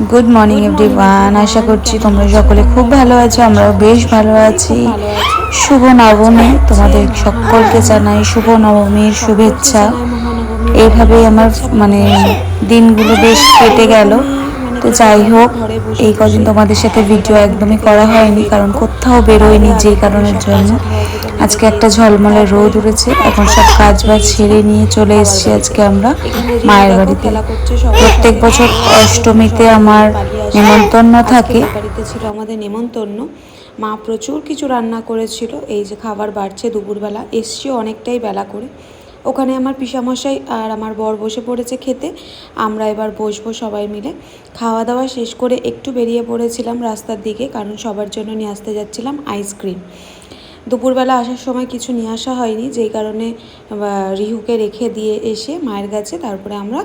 Good morning everyone আশা করছি তোমরা সকলে খুব ভালো আছো আমরাও বেশ ভালো আছি। শুভ নবমী তোমাদের সকলকে জানাই শুভ নবমীর শুভেচ্ছা। এইভাবেই আমার মানে দিনগুলো বেশ কেটে গেল। তো যাই হোক, এই কদিন তোমাদের সাথে ভিডিও একদমই করা হয়নি, কারণ কোথাও বেরোয়নি যেই কারণের জন্য। আজকে একটা ঝলমলে রোদ উঠেছে, এখন সব কাজ বাজ ছেড়ে নিয়ে চলে এসেছি আজকে আমরা মায়ের বাড়িতে। প্রত্যেক বছর অষ্টমীতে আমার নেমন্তন্ন থাকে। বাড়িতে ছিল আমাদের নেমন্তন্ন। মা প্রচুর কিছু রান্না করেছিল, এই যে খাবার বাড়ছে দুপুরবেলা, এসছে অনেকটাই বেলা করে। ওখানে আমার পিসামশাই আর আমার বর বসে পড়েছে খেতে। আমরা এবার বসবো সবাই মিলে। খাওয়া দাওয়া শেষ করে একটু বেরিয়ে পড়েছিলাম রাস্তার দিকে, কারণ সবার জন্য নিয়ে আসতে যাচ্ছিলাম আইসক্রিম। দুপুরবেলা আসার সময় কিছু নিয়ে আসা হয়নি, যেই কারণে রিহুকে রেখে দিয়ে এসে মায়ের কাছে তারপরে আমরা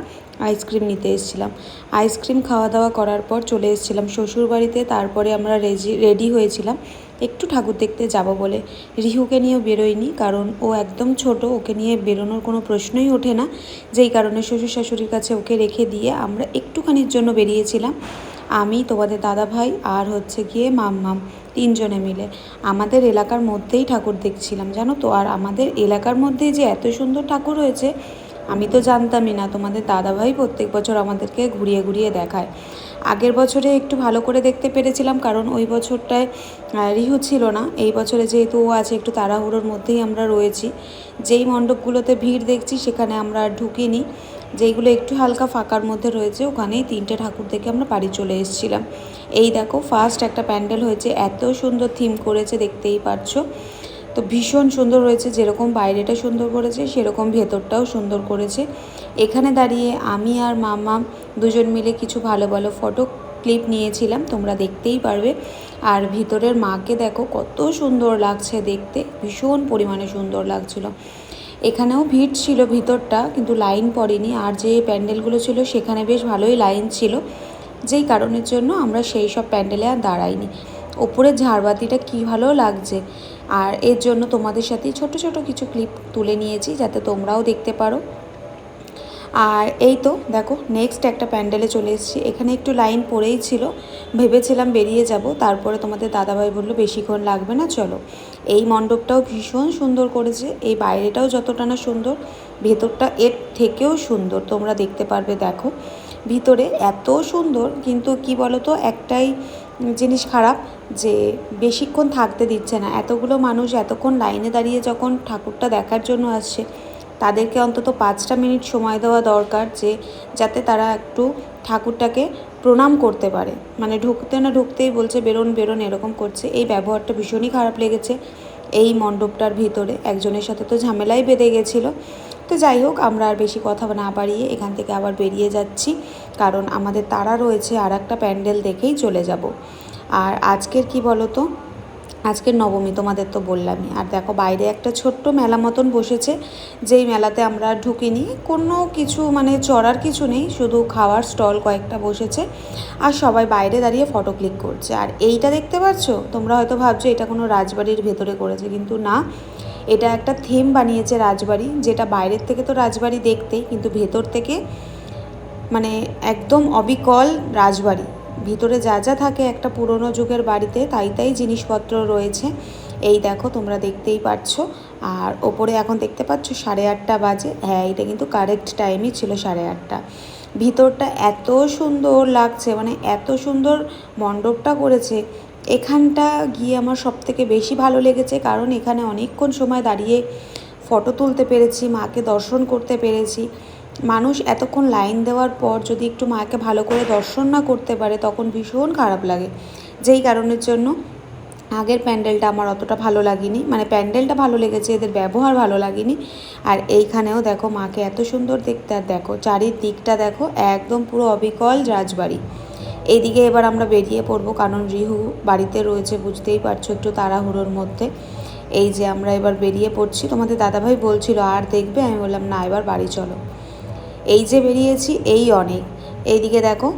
আইসক্রিম নিতে এসেছিলাম। আইসক্রিম খাওয়া দাওয়া করার পর চলে এসেছিলাম শ্বশুর বাড়িতে তারপরে আমরা রেজি, রেডি হয়েছিলাম। একটু ঠাকুর দেখতে যাব বলে। রিহুকে নিয়েও বেরোয়নি, কারণ ও একদম ছোট, ওকে নিয়ে বেরোনোর কোনো প্রশ্নই ওঠে না। যেই কারণে শ্বশুর শাশুড়ির কাছে ওকে রেখে দিয়ে আমরা একটুখানির জন্য বেরিয়েছিলাম। আমি, তোমাদের দাদা ভাই আর হচ্ছে গিয়ে মাম্মাম, তিনজনে মিলে। আমাদের এলাকার মধ্যেই ঠাকুর দেখছিলাম, জানো তো? আর আমাদের এলাকার মধ্যেই যে এত সুন্দর ঠাকুর হয়েছে, আমি তো জানতামই না। তোমাদের দাদাভাই প্রত্যেক বছর আমাদেরকে ঘুরিয়ে ঘুরিয়ে দেখায়। আগের বছরে একটু ভালো করে দেখতে পেরেছিলাম, কারণ ওই বছরটায় রিহু ছিল না। এই বছরে যেহেতু ও আছে, একটু তাড়াহুড়োর মধ্যেই আমরা রয়েছি। যেই মণ্ডপগুলোতে ভিড় দেখছি, সেখানে আমরা ঢুকিনি। যেইগুলো একটু হালকা ফাঁকার মধ্যে রয়েছে, ওখানেই তিনটে ঠাকুর দেখে আমরা বাড়ি চলে এসেছিলাম। এই দেখো ফার্স্ট একটা প্যান্ডেল হয়েছে, এত সুন্দর থিম করেছে, দেখতেই পারছ। তো ভীষণ সুন্দর হয়েছে যেরকম বাইরেটা সুন্দর করেছে, সেরকম ভেতরটাও সুন্দর করেছে। এখানে দাঁড়িয়ে আমি আর মামা দুজন মিলে কিছু ভালো ভালো ফটো ক্লিপ নিয়েছিলাম, তোমরা দেখতেই পারবে। আর ভিতরের মাকে দেখো, কত সুন্দর লাগছে দেখতে, ভীষণ পরিমাণে সুন্দর লাগছিল। এখানেও ভিড় ছিল ভিতরটা, কিন্তু লাইন পড়েনি, আর যে প্যান্ডেলগুলো ছিল সেখানে বেশ ভালোই লাইন ছিল। যেই কারণের জন্য আমরা সেই সব প্যান্ডেলে আর দাঁড়াইনি। ওপরের ঝাড়বাতিটা কী ভালো লাগছে। আর এর জন্য তোমাদের সাথে ছোট ছোট কিছু ক্লিপ তুলে নিয়েছি, যাতে তোমরাও দেখতে পারো। আর এই তো, দেখো নেক্সট একটা প্যান্ডেলে চলে এসেছি। এখানে একটু লাইন পড়েই ছিল, ভেবেছিলাম বেরিয়ে যাব। তারপরে তোমাদের দাদাভাই বলল, বেশিক্ষণ লাগবে না, চলো। এই মণ্ডপটাও ভীষণ সুন্দর করেছে। এই বাইরেটাও যতটা না সুন্দর, ভেতরটা এর থেকেও সুন্দর। তোমরা দেখতে পারবে, দেখো। ভিতরে এত সুন্দর, কিন্তু কি বলো তো একটাই জিনিস খারাপ যে বেশিক্ষণ থাকতে দিচ্ছে না। এতগুলো মানুষ এতক্ষণ লাইনে দাঁড়িয়ে যখন ঠাকুরটা দেখার জন্য আসছে, তাদেরকে অন্তত পাঁচটা মিনিট সময় দেওয়া দরকার যে, যাতে তারা একটু ঠাকুরটাকে প্রণাম করতে পারে। মানে ঢুকতে না ঢুকতেই বলছে, বেরোন বেরোন, এরকম করছে। এই ব্যবহারটা ভীষণই খারাপ লেগেছে। এই মণ্ডপটার ভিতরে একজনের সাথে তো ঝামেলাই বেঁধে গেছিল। তো যাই হোক, আমরা আর বেশি কথা না বাড়িয়ে এখান থেকে আবার বেরিয়ে যাচ্ছি। কারণ আমাদের তারা রয়েছে, আর একটা প্যান্ডেল দেখেই চলে যাব। আর আজকের কি বলো তো আজকের নবমী, তোমাদের তো বললামই। আর দেখো, বাইরে একটা ছোট্ট মেলা মতন বসেছে, যেই মেলাতে আমরা ঢুকিনি। কোনো কিছু মানে চড়ার কিছু নেই, শুধু খাওয়ার স্টল কয়েকটা বসেছে, আর সবাই বাইরে দাঁড়িয়ে ফটো ক্লিক করছে। আর এইটা দেখতে পাচ্ছ তোমরা হয়তো ভাবছ, এটা কোনো রাজবাড়ির ভেতরে করেছে, কিন্তু না। এটা একটা থিম বানিয়েছে রাজবাড়ি, যেটা বাইরের থেকে তো রাজবাড়ি দেখতেই, কিন্তু ভেতর থেকে মানে একদম অবিকল রাজবাড়ি। ভিতরে যা যা থাকে একটা পুরনো যুগের বাড়িতে, তাই তাই জিনিসপত্র রয়েছে। এই দেখো, তোমরা দেখতেই পাচ্ছ আর ওপরে এখন দেখতে পাচ্ছ সাড়ে আটটা বাজে। হ্যাঁ এটা কিন্তু কারেক্ট টাইমই ছিল সাড়ে আটটা। ভিতরটা এত সুন্দর লাগছে মানে এত সুন্দর মণ্ডপটা করেছে। এখানটা গিয়ে আমার সব থেকে বেশি ভালো লেগেছে, কারণ এখানে অনেকক্ষণ সময় দাঁড়িয়ে ফটো তুলতে পেরেছি, মাকে দর্শন করতে পেরেছি। মানুষ এতক্ষণ লাইন দেওয়ার পর যদি একটু মাকে ভালো করে দর্শন না করতে পারে, তখন ভীষণ খারাপ লাগে। যেই কারণের জন্য আগের প্যান্ডেলটা আমার অতটা ভালো লাগেনি মানে প্যান্ডেলটা ভালো লেগেছে, এদের ব্যবহার ভালো লাগেনি। আর এইখানেও দেখো মাকে এত সুন্দর দেখতে, আর দেখো চারিদিকটা দেখো একদম পুরো অবিকল রাজবাড়ি। এইদিকে এবার আমরা বেরিয়ে পড়ব, কারণ রিহু বাড়িতে রয়েছে, বুঝতেই পারছ একটু তাড়াহুড়োর মধ্যে। এই যে আমরা এবার বেরিয়ে পড়ছি, তোমাদের দাদাভাই বলছিল, আর দেখবে? আমি বললাম, না, এবার বাড়ি চলো। এই যে বেরিয়েছি, এই অনেক। এইদিকে দেখো,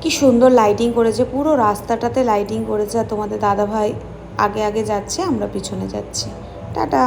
কি সুন্দর লাইটিং করেছে, পুরো রাস্তাটাতে লাইটিং করেছে। আর তোমাদের দাদাভাই আগে আগে যাচ্ছে, আমরা পিছনে যাচ্ছি। টাটা!